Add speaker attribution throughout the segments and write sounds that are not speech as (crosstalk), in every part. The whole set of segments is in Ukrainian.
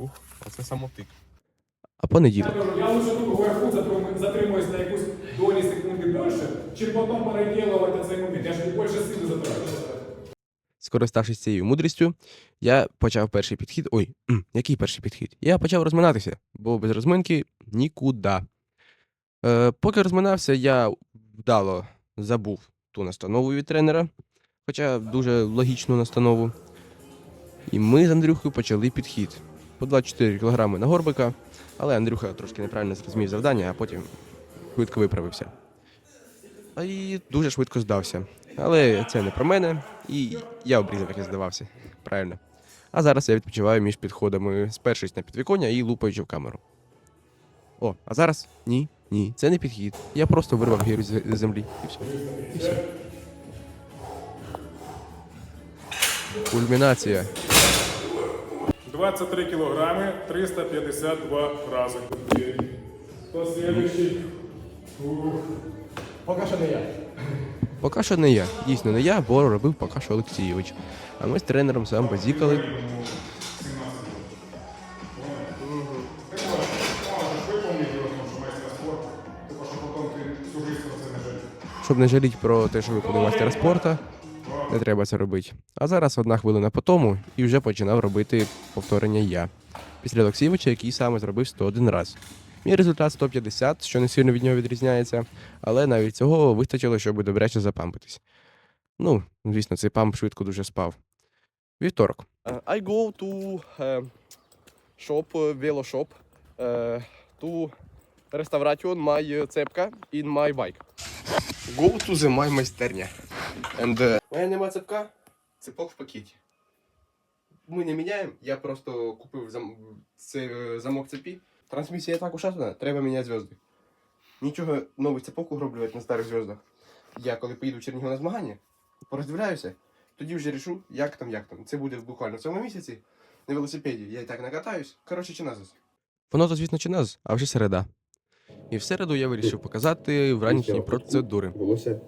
Speaker 1: Ух, оце самотик.
Speaker 2: А понеділок.
Speaker 3: Я лучше тут вверху затрим- затримуюсь на якусь долі секунди більше, чим потім переділувати цей момент. Я ж більше сили затрачу.
Speaker 2: Скориставшись цією мудрістю, я почав перший підхід. Ой, який перший підхід? Я почав розминатися, бо без розминки нікуди. Е, поки розминався, я вдало забув ту настанову від тренера, хоча дуже логічну настанову. І ми з Андрюхою почали підхід. По 24 кг на горбика, але Андрюха трошки неправильно зрозумів завдання, а потім швидко виправився. А і дуже швидко здався. Але це не про мене, і я обрізав, як я здавався. Правильно. А зараз я відпочиваю між підходами, спершись на підвіконня і лупаючи в камеру. О, а зараз ні, ні, це не підхід. Я просто вирвав гірю з з землі. І все. І все. Кульмінація.
Speaker 3: 23 кілограми, 352 рази. Хто слідуючий?
Speaker 4: Поки що не я.
Speaker 2: Поки що не я. Дійсно не я, бо робив поки що Олексійович. А ми з тренером сам базікали. Щоб не жаліть про те, що виходив майстера спорту, не треба це робити. А зараз одна хвилина по тому і вже починав робити повторення я. Після Олексійовича, який саме зробив 101 раз. Мій результат 150, що не сильно від нього відрізняється, але навіть цього вистачило, щоб добряче запампитись. Ну, звісно, цей памп швидко дуже спав. Вівторок. I go to uh, shop, uh, uh, to restauration my цепка in my bike. Go to the my майстерня. And, uh... У мене нема цепка, цепок в пакеті. Ми не міняємо, я просто купив зам... цей е, замок цепі. Трансмісія так ушатана, треба міняти зв'язки. Нічого новий цепок угроблювати на старих зв'язках. Я коли поїду в Чернігів на змагання, пороздивляюся, тоді вже рішу, як там, як там. Це буде буквально в цьому місяці на велосипеді. Я і так накатаюсь. Коротше, чиназис. Воно то, звісно, чиназ, а вже середа. І в середу я вирішив показати вранішні процедури.
Speaker 5: Волосся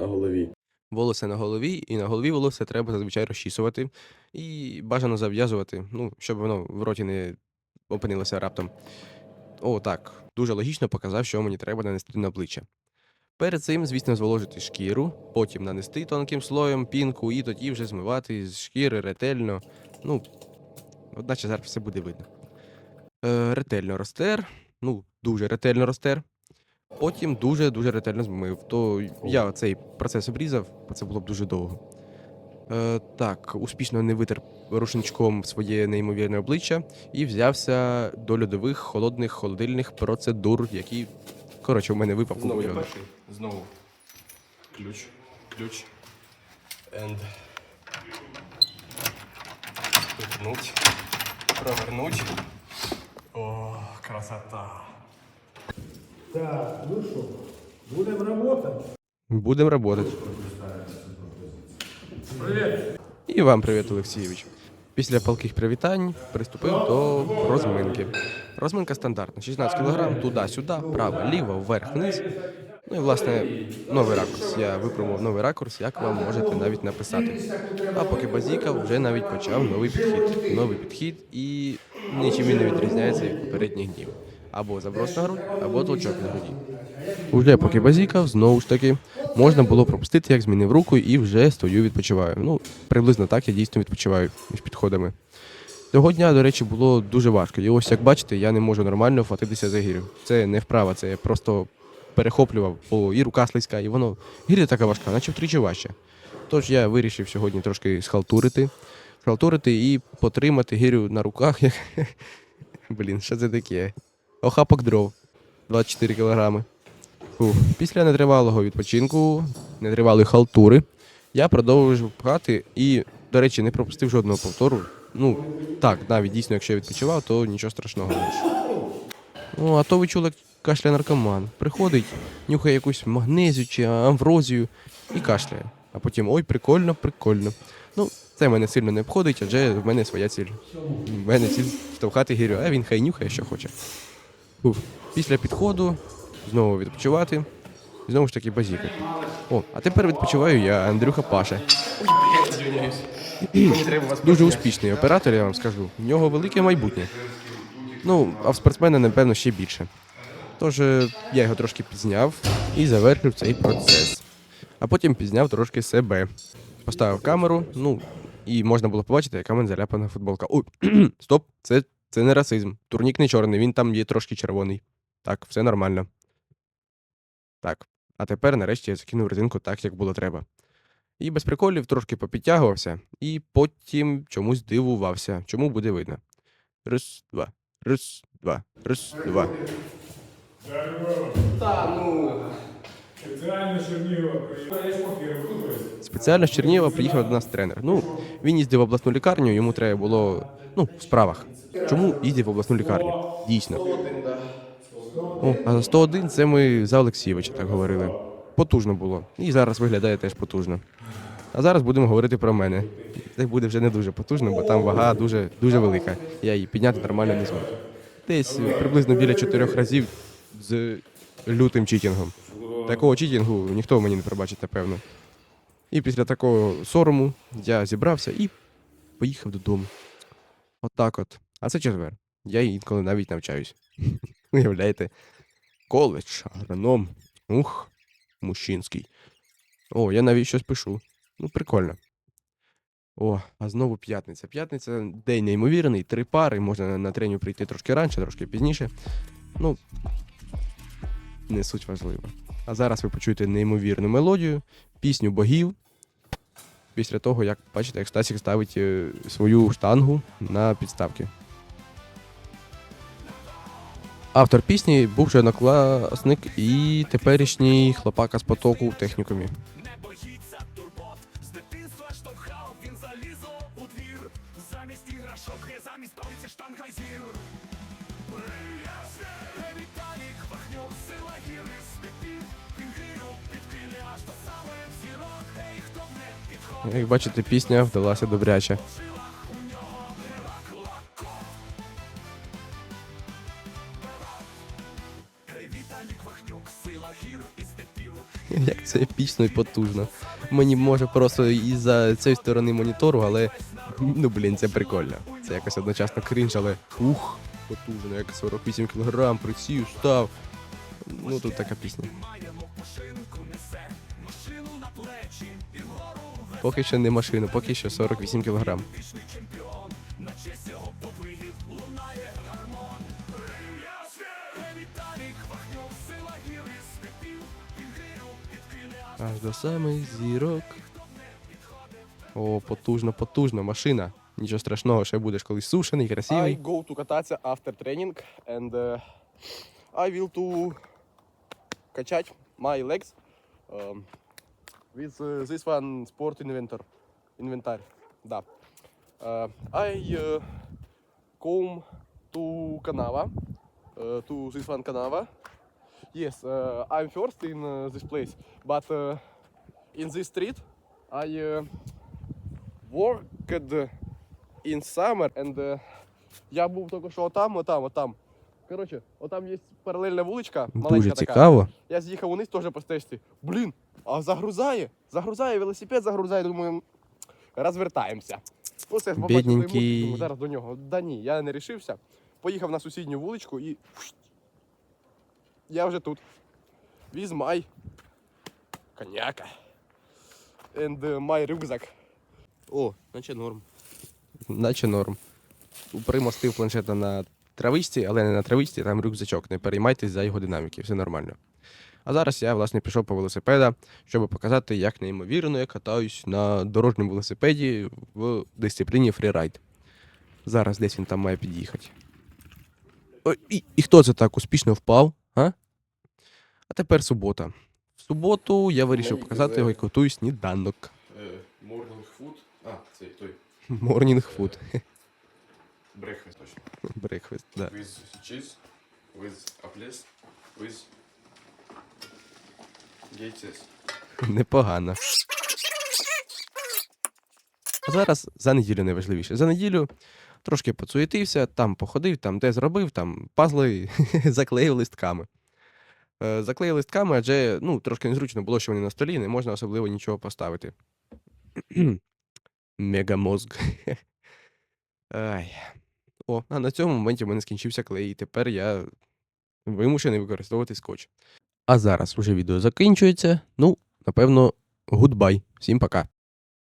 Speaker 5: на голові.
Speaker 2: Волосся на голові, і на голові волосся треба зазвичай розчісувати і бажано зав'язувати, ну, щоб воно в роті не опинилося раптом. О, так, дуже логічно показав, що мені треба нанести на обличчя. Перед цим, звісно, зволожити шкіру, потім нанести тонким слоєм пінку і тоді вже змивати з шкіри ретельно. Ну, одначе зараз все буде видно. Е, ретельно розтер, ну, дуже ретельно розтер. Потім дуже-дуже ретельно змив. То я цей процес обрізав, бо це було б дуже довго. Е, так, успішно не витер рушничком своє неймовірне обличчя і взявся до льодових холодних холодильних процедур, які. Коротше, у мене випав
Speaker 1: Знову я перший. Знову. Ключ. Ключ. And. Повернуть. Провернуть. О, красота.
Speaker 4: Так, ну що, будемо працювати.
Speaker 2: Будемо работать.
Speaker 3: Привіт!
Speaker 2: І вам привіт, Олексійович. Після палких привітань приступив до розминки. Розминка стандартна: 16 кг, туди-сюди, право, ліво, вверх, вниз. Ну і власне новий ракурс. Я випробував новий ракурс, як вам можете навіть написати. А поки базікав, вже навіть почав новий підхід. Новий підхід і нічим він не відрізняється від попередніх днів. Або заброс на грудь, або толчок на груді. Уже поки базікав, знову ж таки, можна було пропустити, як змінив руку, і вже стою, відпочиваю. Ну, приблизно так я дійсно відпочиваю між підходами. Цього дня, до речі, було дуже важко. І ось як бачите, я не можу нормально вхватитися за гірю. Це не вправа, це просто перехоплював, бо і рука слизька, і воно гіря така важка, наче втричі важче. Тож я вирішив сьогодні трошки схалтурити, схалтурити і потримати гірю на руках. (laughs) Блін, що це таке? Охапок дров 24 кілограми. Фух. Після нетривалого відпочинку, нетривалої халтури, я продовжив пхати і, до речі, не пропустив жодного повтору. Ну, так, навіть дійсно, якщо я відпочивав, то нічого страшного. Ну, а то ви чули, кашляє наркоман. Приходить, нюхає якусь магнезію чи амврозію і кашляє. А потім ой, прикольно, прикольно. Ну, це мене сильно не обходить, адже в мене своя ціль. В мене ціль штовхати гірю, а він хай нюхає, що хоче. Уф. Після підходу знову відпочивати. І знову ж таки базікати. О, а тепер відпочиваю я, Андрюха Паша. Дуже успішний оператор, я вам скажу. В нього велике майбутнє. Ну, а в спортсмена, напевно, ще більше. Тож е, я його трошки пізняв і завершив цей процес. А потім пізняв трошки себе. Поставив камеру, ну, і можна було побачити, яка мене заляпана футболка. Ой, (clears throat) стоп, це, це не расизм. Турнік не чорний, він там є трошки червоний. Так, все нормально. Так. А тепер нарешті я закинув резинку так, як було треба. І без приколів трошки попідтягувався, і потім чомусь дивувався, чому буде видно. Раз, два, раз, два, раз, два.
Speaker 1: Та, ну.
Speaker 3: Спеціально Чернігова приїхав.
Speaker 2: Спеціально з Чернігова приїхав до нас тренер. Ну, він їздив в обласну лікарню, йому треба було ну, в справах. Чому їздив в обласну лікарню? Дійсно. О, а за 101 це ми за Олексійовича так говорили. Потужно було. І зараз виглядає теж потужно. А зараз будемо говорити про мене. Це буде вже не дуже потужно, бо там вага дуже, дуже велика. Я її підняти нормально не зможу. Десь приблизно біля чотирьох разів з лютим читінгом. Такого читінгу ніхто мені не пробачить, напевно. І після такого сорому я зібрався і поїхав додому. Отак от. А це четвер. Я інколи навіть навчаюсь. (laughs) Уявляєте? Коледж, агроном. Ух, мужчинський. О, я навіть щось пишу. Ну, прикольно. О, а знову п'ятниця. П'ятниця день неймовірний, три пари, можна на, тренінг прийти трошки раніше, трошки пізніше. Ну, не суть важлива. А зараз ви почуєте неймовірну мелодію, пісню богів. Після того, як бачите, як Стасік ставить е, свою штангу на підставки. Автор пісні був бувший однокласник і теперішній хлопака з потоку в технікумі. Як бачите, пісня вдалася добряче. Як це епічно і потужно. Мені може просто із-за цієї сторони монітору, але ну блін, це прикольно. Це якось одночасно крінж, але ух, потужно, як 48 кг присів, став. Ну тут така пісня. Поки що не машину, поки що 48 кг. Аж до самих зірок. О, потужно, потужно, машина. Нічого страшного, ще будеш колись сушений, красивий.
Speaker 1: I go to кататься after training and uh, I will to качать my legs um, with uh, this one sport inventor. Inventar. Да. Uh, I uh, come to Kanava. Uh, to this one Kanava. Yes, uh, I'm first in uh, this place, but uh, in this street I uh, worked in summer and uh, я був тільки що отам, отам, отам. Коротше, отам є паралельна вуличка, маленька
Speaker 2: Дуже
Speaker 1: така.
Speaker 2: цікаво.
Speaker 1: Я з'їхав униз теж по стежці. Блін, а загрузає, загрузає, велосипед загрузає, думаю, розвертаємося. Ну, побачив той
Speaker 2: Бідненький.
Speaker 1: думаю, зараз до нього. Да ні, я не рішився. Поїхав на сусідню вуличку і. Я вже тут. My коняка. And uh, my рюкзак. О, наче норм.
Speaker 2: Наче норм. Примостив планшета на травичці, але не на травичці, там рюкзачок. Не переймайтесь за його динаміки, все нормально. А зараз я, власне, пішов по велосипеда, щоб показати, як неймовірно я катаюсь на дорожньому велосипеді в дисципліні фрірайд. Зараз десь він там має під'їхати. І, і хто це так успішно впав? А? а тепер субота. В суботу я вирішив показати його, як готую сніданок.
Speaker 1: Morning food. А, цей той.
Speaker 2: Морнінг фуд.
Speaker 1: Breakfast точно.
Speaker 2: Брекфест, да.
Speaker 1: With cheese, with apples, with яйцес.
Speaker 2: Непогано. А зараз за неділю найважливіше. За неділю трошки поцуєтився, там походив, там де зробив, там пазли (laughs) заклеїв листками. Е, Заклеїв листками, адже ну, трошки незручно було, що вони на столі, не можна особливо нічого поставити. Мегамозг. Ай. О, а на цьому моменті в мене скінчився клей, і тепер я вимушений використовувати скотч. А зараз уже відео закінчується. Ну, напевно, гудбай. Всім пока.